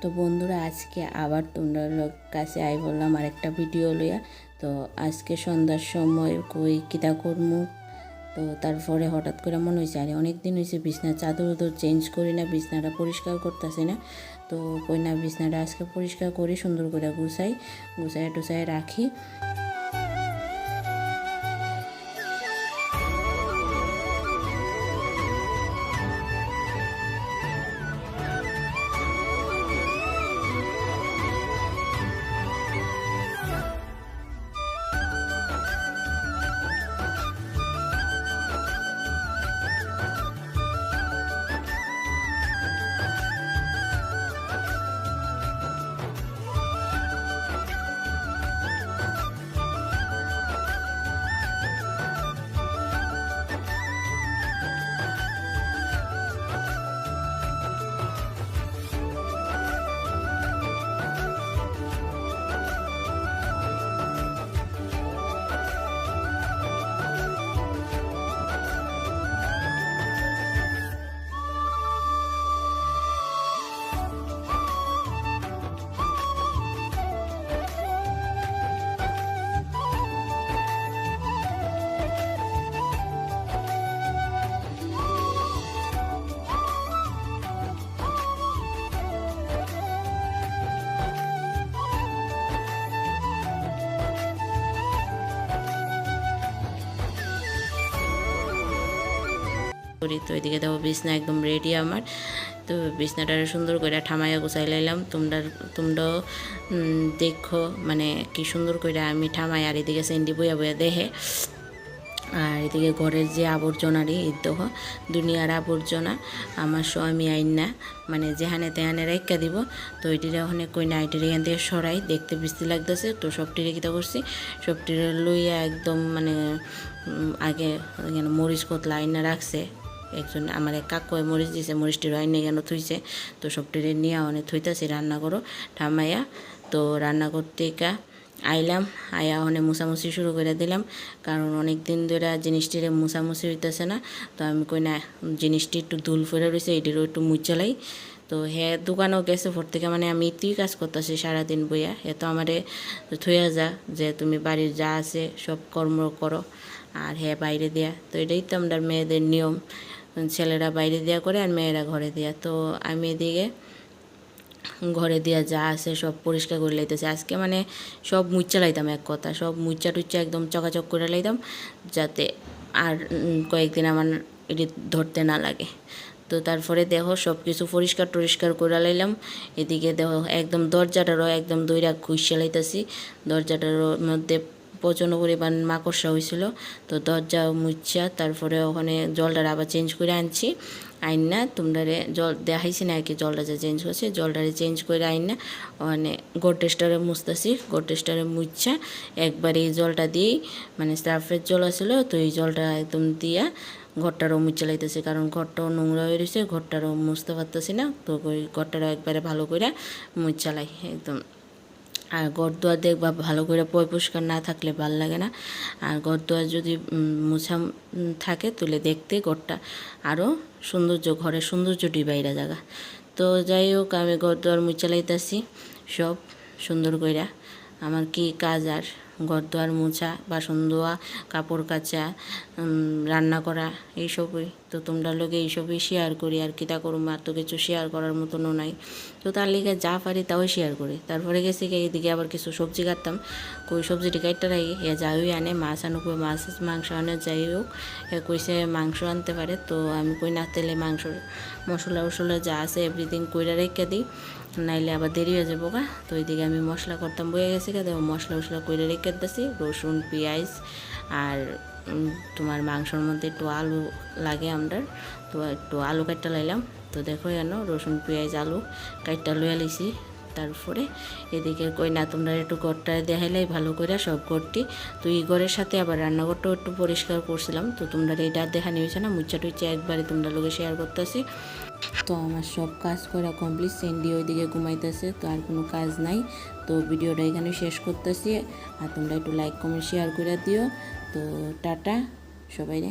তো বন্ধুরা, আজকে আবার তোমরা কাছে আই বললাম আরেকটা ভিডিও লইয়া। তো আজকে সন্ধ্যার সময় কই কিতা করমু? তো তারপরে হঠাৎ করে মনে হয়েছে আরে অনেক দিন হয়েছে বিছনার চাদর উদর চেঞ্জ করি না, বিছনাটা পরিষ্কার করতেছি না। তো কই না, বিছনাটা আজকে পরিষ্কার করি সুন্দর করে গুছাই গুছাই টুসাই রাখি। করি। তো এদিকে দেখো বিছনা একদম রেডি আমার। তো বিছনাটা সুন্দর করে ঠামাইয়া গুছাই লাইলাম। তোমরা, তোমরাও দেখো মানে কি সুন্দর করে আমি ঠামাই আর এদিকে সেন্ডি বইয়া বইয়া দেখে। আর এদিকে ঘরের যে আবর্জনারই এই দেখো, দুনিয়ার আবর্জনা, আমার স্বামী আইন না মানে যেখানে তেহানে রেখা দিব। তো ওইটির ওখানে কই না এটির এখান থেকে সরাই, দেখতে বৃষ্টি লাগতেছে। তো সবটিরে কিতা করছি। সবটিরে লইয়া একদম মানে আগে মরিচ কতলা আইনা রাখছে। একজন আমার এক কাকু মরিচ দিছে মরিচটির আইনে কেন থুইছে। তো সবটিরে নিয়ে অনেক থুইতাছি রান্না করো। ঠামাইয়া তো রান্না করতে কা আইলাম, আয়া ওখানে মুছামুছি শুরু করে দিলাম। কারণ অনেক দিন ধরে জিনিসটিরে মুছামুছি হইতেছে না। তো আমি কই, না, জিনিসটি একটু দুল ফেরে রয়েছে এটিরও একটু মুচালাই তো হে দোকানও গেছে, ভোর থেকে মানে আমি ইতুই কাজ করতেছি সারাদিন বইয়া হে তো আমারে থইয়া যা যে তুমি বাড়ির যা আছে সব কর্ম করো, আর হ্যাঁ বাইরে দেয়া। তো এটাই তো আমরা মেয়েদের নিয়ম। ছেলেরা বাইরে দেওয়া করে আর মেয়েরা ঘরে দেয়া। তো আমি এদিকে ঘরে দেওয়া যা আছে সব পরিষ্কার করে লাইতেছে। আজকে মানে সব মুচ্চা লাইতাম এক কথা, সব মুচ্চা টুচ্চা একদম চকাচক করে লাইতাম যাতে আর কয়েকদিন আমার এটি ধরতে না লাগে। তো তারপরে দেখো সব কিছু পরিষ্কার টরিষ্কার করে লাইলাম। এদিকে দেখো একদম দরজাটারও একদম দইরা ঘুষে লাইতেছি। দরজাটার মধ্যে প্রচণ্ড পরিমাণ মাকড়সা হয়েছিল। তো দরজা মুচ্ছা তারপরে ওখানে জলটা আবার চেঞ্জ করে আনছি। আইন না তোমরা জল, দেখাইছি না আর কি জলটা যে চেঞ্জ করছে জলটারে চেঞ্জ করে আইন না। ওখানে গোডরেজটারে মুছতেছি গোডরেজটারে মুচ্ছা একবার এই জলটা দিয়েই মানে সার্ফের জল আসলো তো এই জলটা একদম দিয়া ঘরটারও মুছে লাইতেছে কারণ ঘরটাও নোংরা হয়ে রয়েছে, ঘরটারও মুছতে পারতেছি না। তো ঘরটারও একবারে ভালো করে মুচালাই একদম। আর গরদুয়ার দেখ দেখবা ভালো করে পরিষ্কার না থাকলে ভালো লাগে না। আর গরদুয়ার যদি মোছা থাকে তুলে দেখতে গরটা আরও সৌন্দর্য, ঘরের সৌন্দর্য ডিবাইরা জায়গা তো যাই হোক, আমি গরদুয়ার মুচালাইতাছি সব সুন্দর কইরা। আমার কি কাজ আর? ঘর দুয়ার মোছা, বাসন ধোয়া, কাপড় কাচা রান্না করা, এইসবই। তো তোমরা লোকে এইসবই শেয়ার করি, আর কি তা করুম? আর তো কিছু শেয়ার করার মতনও নাই। তো তার লিগে যা পারি তাও শেয়ার করি। তারপরে গেছি কি এইদিকে আবার কিছু সবজি কাটতাম। কই সবজিটি কাটতে রাখি এ যাই আনে মাছ আনুক মাছ মাংস আনে, যাই হোক। এ কইছে মাংস আনতে পারে। তো আমি কই না তেলে মাংস মশলা উশলা যা আছে এভরিথিং কইরা রেখে দিই। নাইলে আবার দেরি হয়ে যাব গা। তো ওইদিকে আমি মশলা করতাম বয়ে গেছি গা। দেখো, মশলা উশলা করে রেখে দিতেছি। রসুন, পেঁয়াজ আর তোমার মাংসর মধ্যে একটু আলু লাগে আমরা তো একটু আলু কাটটা লাইলাম। তো দেখো জানো রসুন, পেঁয়াজ, আলু কাটটা লইয়া লিছি তারপরে এদিকে কই না তোমরা একটু ঘরটা দেখাইলাই, ভালো করে সব ঘরটি। তো এই ঘরের সাথে আবার রান্নাঘরটাও একটু পরিষ্কার করছিলাম। তো তোমরা এইটা দেখা নিয়েছে না মুচ্চা টুচ্চা একবারে তোমরা লোকে শেয়ার করতেছি। তো আমার সব কাজ করা কমপ্লিট সেন্ডি ওইদিকে ঘুমাইতেছে, তো আর কোনো কাজ নাই। তো ভিডিওটা এখানে শেষ করতেছি। আর তোমরা একটু লাইক কমেন্ট শেয়ার করে দিও। তো টাটা, সবাই